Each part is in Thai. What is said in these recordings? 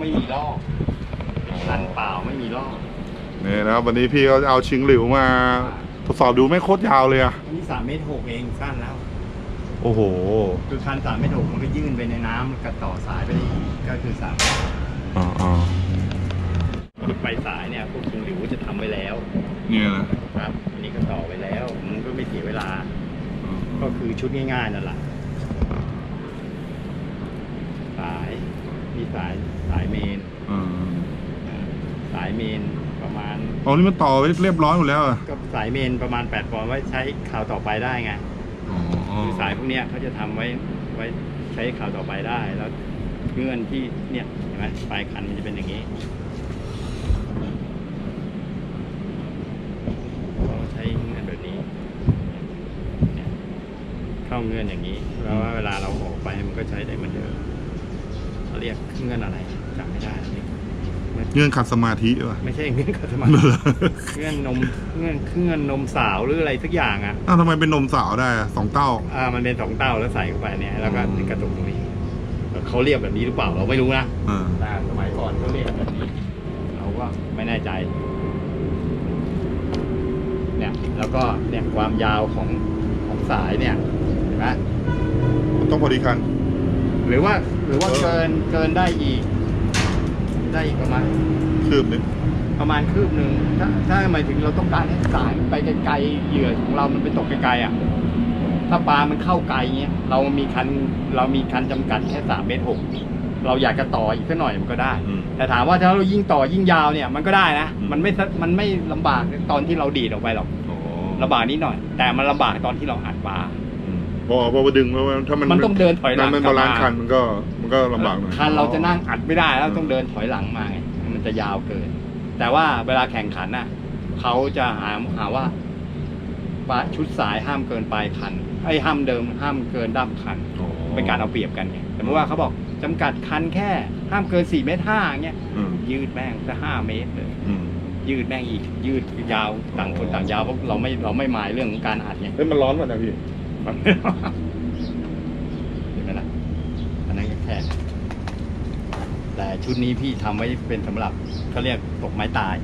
ไม่มีลอกคันเปล่าไม่มีลอกนี่นะครับวันนี้พี่ก็เอาชิงหลิวมาทดสอบดูไม่งโคตรยาวเลยอะอันนี้สามเมตรหกเองสั้นแล้ว โอ้โห คือคันสามเมตรหกมันก็ยื่นไปในน้ำกับต่อสายไปได้อีกก็คือสามอ๋ออ๋อไฟสายเนี่ยพวกชิงหลิวจะทำไว้แล้ว เนี่ยนะครับ อันนี้ก็ต่อไว้แล้ว มันก็ไม่เสียเวลา ก็คือชุดง่ายๆนั่นแหละสาย มีสายสายเมนอ่าอ่าสายเมนประมาณอ๋อนี่มันต่อไว้เรียบร้อยหมดแล้วอะก็สายเมนประมาณ8ปอนด์ไว้ใช้ข่าวต่อไปได้ไงอ๋อคือสายพวกเนี้ยเขาจะทำไว้ไว้ใช้ข่าวต่อไปได้แล้วเงื่อนที่เนี่ยเห็นไหมปลายคันมันจะเป็นอย่างนี้เขาใช้เงื่อนแบบนี้เนี่ยเข้าเงื่อนอย่างนี้แล้วว่าเวลาเราออกไปมันก็ใช้ได้เหมือนเดิม เขาเรียกเงื่อนอะไรจำไม่ได้แล้วนี่เงื่อนขัดสมาธิป่ะไม่ใช่เงื่อนขัดสมาธิเงื่อนนมเงื่อนเงื่อนนมสาวหรืออะไรสักอย่างอะอ้าวทำไมเป็นนมสาวได้อะสองเต้าอ่ามันเป็นสองเต้าแล้วใส่เข้าไปเนี่ยแล้วก็อืมติดกระตุกตรงนี้เขาเรียกแบบนี้หรือเปล่าเราไม่รู้นะอ่าแต่สมัยก่อนเขาเรียกแบบนี้เราก็ไม่แน่ใจเนี่ยแล้วก็เนี่ยความยาวของของสายเนี่ยเห็นไหมต้องพอดีคัน หรือว่าหรือว่าเออเกินเกินได้อีก ได้อีกประมาณคืบนึงประมาณคืบหนึ่งถ้าถ้าหมายถึงเราต้องการให้สายมันไปไกลๆเหยื่อของเรามันไปตกไกลๆอะถ้าปลามันเข้าไกลเงี้ยเรามีคันเรามีคันจำกัดแค่สามเมตรหกเราอยากจะต่ออีกสักหน่อยมันก็ได้อืมแต่ถามว่าถ้าเรายิ่งต่อยิ่งยาวเนี่ยมันก็ได้นะอืมมันไม่สะมันไม่ลำบากตอนที่เราดีดออกไปหรอกอ๋อลำบากนิดหน่อย แต่มันลำบากตอนที่เราอัดปลาอืม พอพอมาดึงแล้วถ้ามันมันต้องเดินถอยหลังมันกลับาบลานมาซ์คันมันก็มันก็ลำบากหน่อยคันเราจะนั่งอัดไม่ได้แล้วต้องเดินถอยหลังมาไงมันจะยาวเกิน แต่ว่าเวลาแข่งขันน่ะเขาจะหาหาว่าปลาชุดสายห้ามเกินปลายคันไอ้ยห้ามเดิมห้ามเกินด้ามคันอ๋อเป็นการเอาเปรียบกันไงสมมติว่าเขาบอกจำกัดคันแค่ห้ามเกิน4เมตรห้าเงี้ยอืมยืดแม่งจะห้าเมตรเลยอืมยืดแม่งอีกยืดยาวต่างคนต่างยาวเพราะเราไม่เราไม่หมายเรื่องของการอัดไงเฮ้ยมันร้อนป่ะนะพี่ เห็นไหมล่ะอันนั้นก็แค่ แต่ชุดนี้พี่ทำไว้เป็นสำหรับเขาเรียกตกไม้ตาย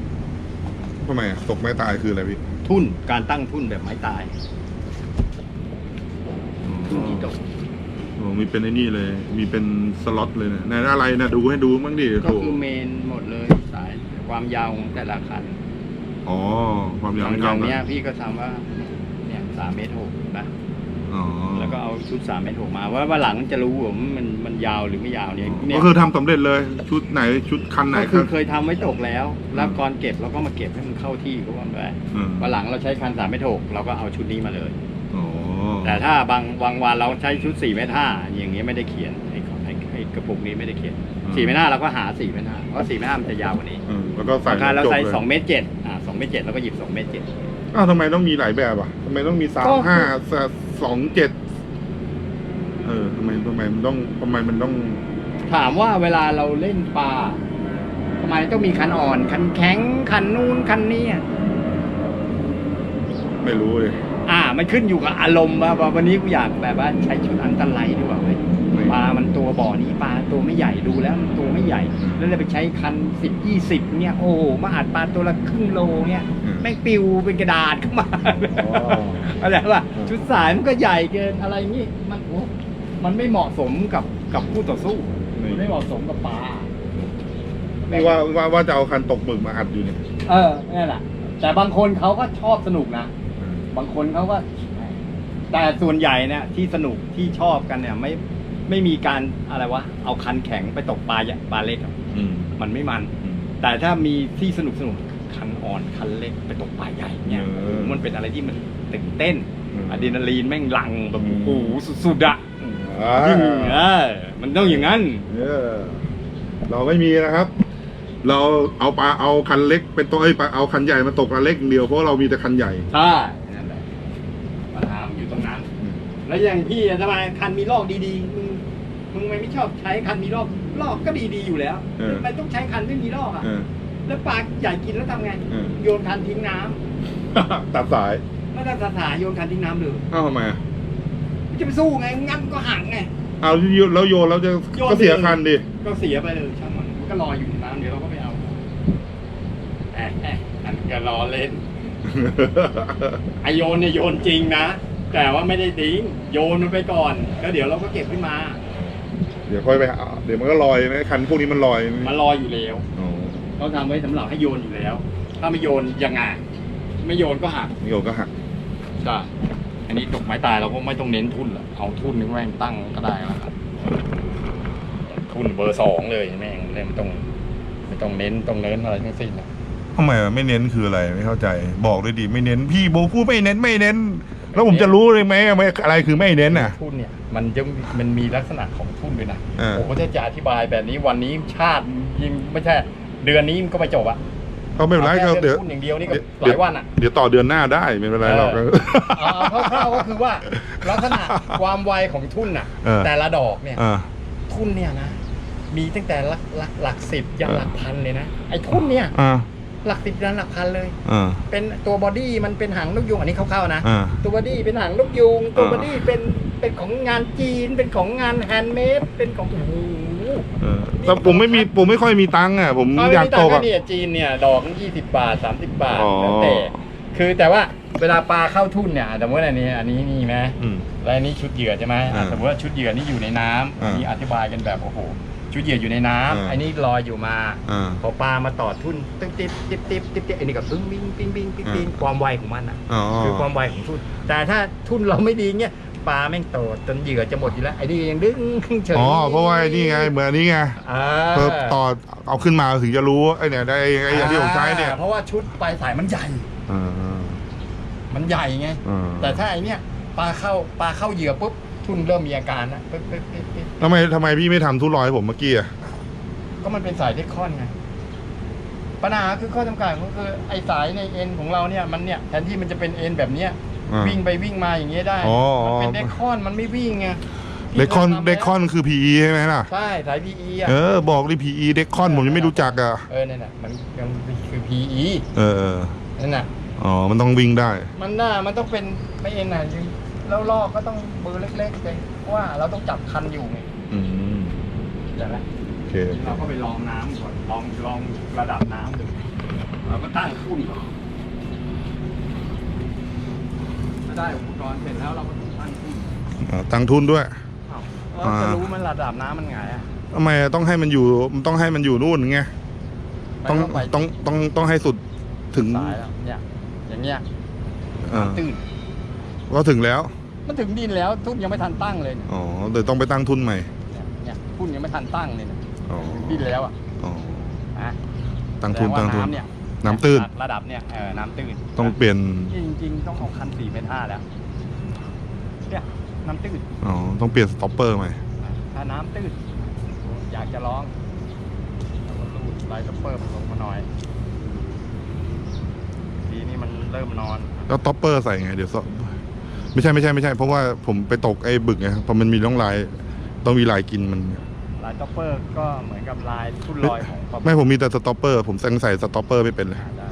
ทำไมอะตกไม้ตายคืออะไรพี่ทุ่นการตั้งทุ่นแบบไม้ตายทุ่นที่ตกโอ้มีเป็นไอ้นี่เลย มีเป็นสล็อตเลยนะไหนอะไรนะดูให้ดูบ้างดิก็โถคือเมนหมดเลยสายความยาวของแต่ละคันอ๋อ ความยาวอย่างยาวเนี้ยพี่ก็ทำว่า เนี่ยสามเมตรหกนะอ๋อ แล้วก็เอาชุดสามเมตรหกมาว่าว่าหลังจะรู้ว่ามันมันยาวหรือไม่ยาวเนี่ยเนี่ก็ยคือทำสำเร็จเลยชุดไหนชุดคันไหนก็คือรับเคยทำไว้ตกแล้ว แล้วก่อนเก็บเราก็มาเก็บให้มันเข้าที่ก็ว่าไปอืมวันหลังเราใช้คันสามเมตรหกเราก็เอาชุดนี้มาเลย อ๋อแต่ถ้าบางบางวันเราใช้ชุดสี่เมตรห้าอย่างเงี้ยไม่ได้เขียนไอ้ของไอ้ไอ้กระปุกนี้ไม่ได้เขียนสี่เมตรห้าเราก็หาสี่เมตรห้าเพราะสี่เมตรห้ามันจะยาวกว่านี้อืมแล้วก็ใส่ราคาเราจบใส่ลยสองเมตรเจ็ดอ่าสองเมตรเจ็ดเราก็หยิบสองเมตรเจ็ด อ้าวทำไมต้องมีหลายแบบอะทำไมต้องมีสามก็ ห้าสองเจ็ดเออทำไมทำไมมันต้องทำไมมันต้อง ถามว่าเวลาเราเล่นปลาทำไมต้องมีคันอ่อน คันแข็ง คันนู้นคันนี้อะไม่รู้เลย อ่า มันขึ้นอยู่กับอารมณ์ว่าว่าวันนี้กูอยากแบบว่าใช้ชุดอันตรายดีกว่าเว้ย ปลามันตัวบ่อนี้ปลาตัวไม่ใหญ่ดูแล้วมันตัวไม่ใหญ่ แล้วเราไปใช้คันสิบยี่สิบเนี่ยโอ้โหมาอัดปลาตัวละครึ่งโลเนี่ยอืม แม่งปิวเป็นกระดาษขึ้นมาอ๋ออะไรว่าอืมชุดสายมันก็ใหญ่เกินอะไรงี้มันโอ้มันไม่เหมาะสมกับกับผู้ต่อสู้นี่มันไม่เหมาะสมกับปลา นี่ว่าว่าว่าจะเอาคันตกหมึกมาอัดอยู่เนี่ยเออนี่นแหละ แต่บางคนเขาก็ชอบสนุกนะ บางคนเขาก็ แต่ส่วนใหญ่เนี่ยที่สนุกที่ชอบกันเนี่ย ไม่ ไม่มีการอะไรวะเอาคันแข็งไปตกปลาใหญ่ปลาเล็กอะอืมมันไม่มัน อืม แต่ถ้ามีที่สนุกสนุกคันอ่อนคันเล็กไปตกปลาใหญ่เนี่ยเออโอ้โหมันเป็นอะไรที่มันตื่นเต้นอืมอะดรีนาลีนแม่งหลังแบบอืมโอ้โหสุดๆอะอ่ายิ่งเออมันต้องอย่างนั้น เออเราไม่มีนะครับ เราเอาปลาเอาคันเล็ก เป็นตัวไอ้ยปลาเอาคันใหญ่มาตกคันเล็กอย่างเดียวเพราะเรามีแต่คันใหญ่ ใช่นั่นแหละปัญหามันอยู่ตรงนั้น แล้วอย่างพี่อะทำไมคันมีลอกดีๆมึง มึงไม่ไม่ชอบใช้คันมีลอกลอกก็ดีๆอยู่แล้วเออทำไมต้องใช้คันไม่มีลอกอะ เออ แล้วปลาใหญ่กินแล้วทำไง เออ โยนคันทิ้งน้ำตัดสายไม่ต้องสถาโยนคันทิ้งน้ำเลยเอ้าทำไมอะมันจะไปสู้ไงงั้นมันก็หักไง เอาแล้วโยนแล้วจะโยน ก็เสียไปเลยคันดิก็เสียไปเลยช่างมันมันก็ลอยอยู่ในน้ำเดี๋ยวเราก็ไปเอาแอะแอะอันนก็รอเล่นไอโยนเนี่ยโยนจริงนะ แต่ว่าไม่ได้ดิ้งโยนมันไปก่อนแล้วเดี๋ยวเราก็เก็บขึ้นมา เดี๋ยวค่อยไปหาเดี๋ยวมันก็ลอยนะคันพวกนี้มันลอยมันลอยอยู่แล้วอ๋อเขาทำไว้สำหรับให้โยนอยู่แล้ว ถ้าไม่โยนยังไงไม่โยนก็หักนี่โยก็หักจ้ะอันนี้ตกไม้ตายเราก็ไม่ต้องเน้นทุนหรอกเอาทุนนึงแม่งตั้งก็ได้แล้วครับทุนเบอร์สองเลยแม่งเลยไม่ต้องไม่ต้องเน้นต้องเน้นอะไรทั้งสิ้นนะทำไมไม่เน้นคืออะไรไม่เข้าใจ บอกเลยดิไม่เน้น พี่โบพูดไม่เน้นไม่เน้น แล้วผมจะรู้เลยไหมไม่อะไรคือไม่เน้นอะทุนเนี่ย มันจะมันมีลักษณะของทุนด้วยนะเออโอ้โหถ้าจะอธิบายแบบนี้วันนี้ชาติยิงไม่ใช่ เดือนนี้มันก็ไม่จบอะก็ไม่เป็นไรก็อาแค่เดี๋ยวทุนอย่างเดียวนี่ก็หเดี๋ลายวันอะ เดี๋ยวต่อเดือนหน้าได้ไม่เป็นไรหรอก เออ เอาเอาคร่าวๆก็คือว่าลักษณะความไวของทุนน่ะ เออ แต่ละดอกเนี่ย อ่า ทุนเนี่ยนะ มีตั้งแต่หลักหลักหลักสิบยันหลักพันเลยนะไอ้ทุนเนี่ย อ่า หลักสิบยันหลักพันเลย อ่า เป็นตัวบอดี้มันเป็นหางนกยูงอันนี้คร่าวๆนะ อ่า ตัวบอดี้เป็นหางนกยูงตัวอ่าบอดี้เป็นเป็นของงานจีนเป็นของงานแฮนด์เมดเป็นของโอ้โห เออแต่ผมไม่มีผมไม่ค่อยมีตังค์อะ ผมเอาอยากไม่ตต่างกกัอะนเนี่ยจีนเนี่ยดอกยี่สิบบาทสามสิบบาทอ๋อ แล้วแต่คือแต่ว่าเวลาปลาเข้าทุ่นเนี่ยสมมติอันนี้อันนี้นี่ไหมอืม แล้วอันนี้ชุดเหยื่อใช่ไหมอะอ่าสมมติว่าชุดเหยื่อนี่อยู่ในน้ำอ่า อันนี้อธิบายกันแบบโอ้โห ชุดเหยื่ออยู่ในน้ำอ่าอันนี้ลอยอยู่มา อ่า พอปลามาต่อทุ่นตึ๊บติ๊บติ๊บติ๊บติ๊บติ๊บอันนี้ก็ปึ้งปิ้งปิ้งปิ้งปิ้งปิ้งความไวของมันอะ อ๋อคือความไวของทุ่น แต่ถ้าทุ่นเราไม่ดีเงี้ยปลาแม่งโตจนเหยื่อจะหมดอยู่แล้วไอ้นี่ยังดึงเฉยอ๋อเพราะว่าไอ้นี่ไงเหมือนอันนี้ไงอ่าเพิ่มต่อเอาขึ้นมาถึงจะรู้ว่าไอ้เนี่ยได้ไอ้อย่างที่ผมใช้เนี่ยอ่าเพราะว่าชุดปลายสายมันใหญ่ อ่ามันใหญ่ไง อ่าแต่ถ้าไอเนี้ยปลาเข้าปลาเข้าเหยื่อปุ๊บ ทุ่นเริ่มมีอาการนะปึ๊บปึ๊บปึ๊บปึ๊บทำไมทำไมพี่ไม่ทำทุนลอยให้ผมเมื่อกี้อะก็มันเป็นสายเทคคอนไง ปัญหาคือข้อจำกัดก็คือไอสายในเอ็นของเราเนี่ยมันเนี่ยแทนที่มันจะเป็นเอ็นแบบเนี้ยอ่า วิ่งไปวิ่งมาอย่างเงี้ยได้ อ๋อ มันเป็นเดคอนมันไม่วิ่งไงเดคอนพี่เดคอนคือ PE ใช่ไหมล่ะ ใช่สาย PE อะ เออ บอกดิ PE เดคอนผมยังไม่รู้จักอะ เออนั่นน่ะมันยังคือ PE เออเออนั่นน่ะ อ๋อ มันต้องวิ่งได้ มันน่ามันต้องเป็นไม่เอ็นน่ะยิง แล้วลอกก็ต้องเบอร์เล็กๆเลยเพราะว่าเราต้องจับคันอยู่ไงอืมใช่ไหมโอเคเราก็ไปลองน้ำก่อนลองลองระดับน้ำดูเราก็ตั้งทุ่นก่อนถ้าได้อุปกรณ์เสร็จแล้วเราก็ต้องตั้งทุ่นอ่าตั้งทุนด้วย อ้าวเราจะรู้มันระดับน้ำมันไงอะทำไมต้องให้มันอยู่มันต้องให้มันอยู่นู่นไงต้องไปต้องต้องต้องให้สุดถึงสายแล้วเนี่ยอย่างเงี้ยอ่าตื่นก็ถึงแล้ว มันถึงดินแล้วทุ่นยังไม่ทันตั้งเลยเนี่ยอ๋อเดี๋ยวต้องไปตั้งทุนใหม่เนี่ยทุ่นยังไม่ทันตั้งเลยเนี่ยอ๋อถึงดินแล้วอะอ๋อนะตั้งทุนแสดตั้งว่าทุนน้ำเนี่ยน้ำตื้น ระดับเนี่ยเออน้ำตื้นต้องเปลี่ยนจริงๆต้องเอาคันสี่เมตรห้าแล้วเนี่ยน้ำตื้นอ๋อต้องเปลี่ยนสต็อปเปอร์ใหม่ถ้าน้ำตื้นอยากจะร้องเราก็รูดไลท์ซัปเปอร์มันลงมาหน่อยทีนี้มันเริ่มนอน แล้วต็อปเปอร์ใส่ไงเดี๋ยวซ ไม่ใช่ไม่ใช่ไม่ใช่ เพราะว่าผมไปตกไอ้บึกไงพอมันมีร่องลายต้องมีลายกินมัน ลายซัปเปอร์ก็เหมือนกับลายทุ่นลอยของปลาไม่ผมมีแต่สต็อปเปอร์ผมใส่ใส่สต็อปเปอร์ไม่เป็นเลยอ่าได้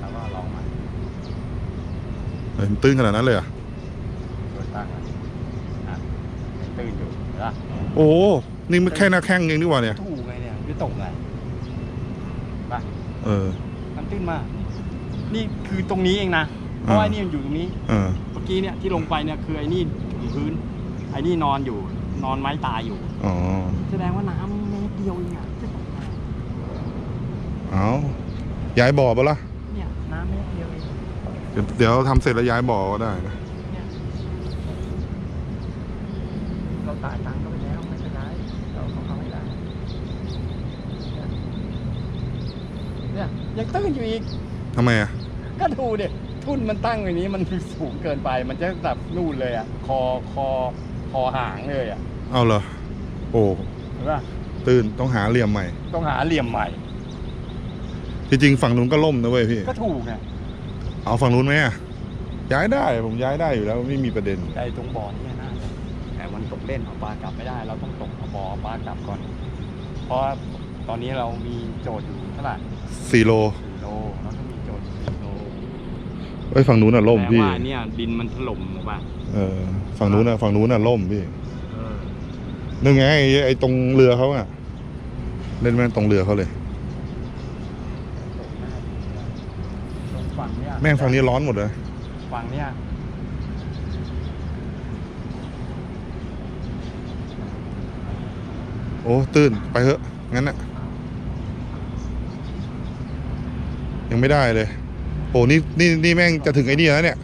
แล้วก็ลองมาเฮ้ยมันตื้นขนาดนั้นเลยเหรอะโดยตั้งอะอะยังตื้นอยู่เห็นปะโอ้โหนี่มันแค่หน้าแข้งเองดีกว่าเนี่ยถูกไงเนี่ยไม่ตกไงปะเออน้ำตื้นมาก นี่คือตรงนี้เองนะ เพราะว่าไอ้นี่มันอยู่ตรงนี้ เออ เมื่อกี้เนี่ยที่ลงไปเนี่ยคือไอ้นี่ถึงพื้น ไอ้นี่นอนอยู่ นอนไม้ตายอยู่ อ๋อ แสดงว่าน้ำเมตรเดียวเองอะเอาย้ายบ่อปะล่ะเนี่ยน้ำเมตรเดียวเองเดี๋ยวเดี๋ยวทำเสร็จแล้วย้ายบ่อก็ได้นะเนี่ยเราตายตังค์ก็ไปแล้วไม่เป็นไรเราต้องทำให้ได้เนี่ยยังตื้นอยู่อีกทำไมอะก็ดูดิ ทุ่นมันตั้งอย่างนี้มันสูงเกินไป มันจะแบบนู่นเลยอะ คอคอคอหางเลยอะเอาเหรอ โอ้เห็นปะตื่นต้องหาเหลี่ยมใหม่ ต้องหาเหลี่ยมใหม่ จริงๆฝั่งนู้นก็ล่มนะเว้ยพี่ ก็ถูกไงเอาฝั่งนู้นไหมอะย้ายได้ผมย้ายได้อยู่แล้วไม่มีประเด็นไอ้ตรงบ่อนี่น่าจะแต่มันตกเล่นเอาปลากลับไม่ได้ เราต้องตกเอาบ่อเอาปลากลับก่อน เพราะตอนนี้เรามีโจทย์อยู่เท่าไหร่สี่โล สี่โลเราต้องมีโจทย์อยู่สี่โล เอ้ยฝั่งนู้นอะล่มแต่พี่ ว่าเนี่ยดินมันถล่มหรือเปล่าเออฝั่งนู้นอะฝั่งนู้นอะล่มพี่เออนึกไงไอ้ไอ้ตรงเรือเขาอะ เล่นแม่งตรงเรือเขาเลยตรงฝั่งเนี้ยแม่งฝั่งนี้ร้อนหมดเลย ฝั่งเนี้ยโอ้ตื้นไปเถอะงั้นน่ะยังไม่ได้เลย โอ้นี่นี่นี่แม่งจะถึงไอ้นี่แล้วเนี่ย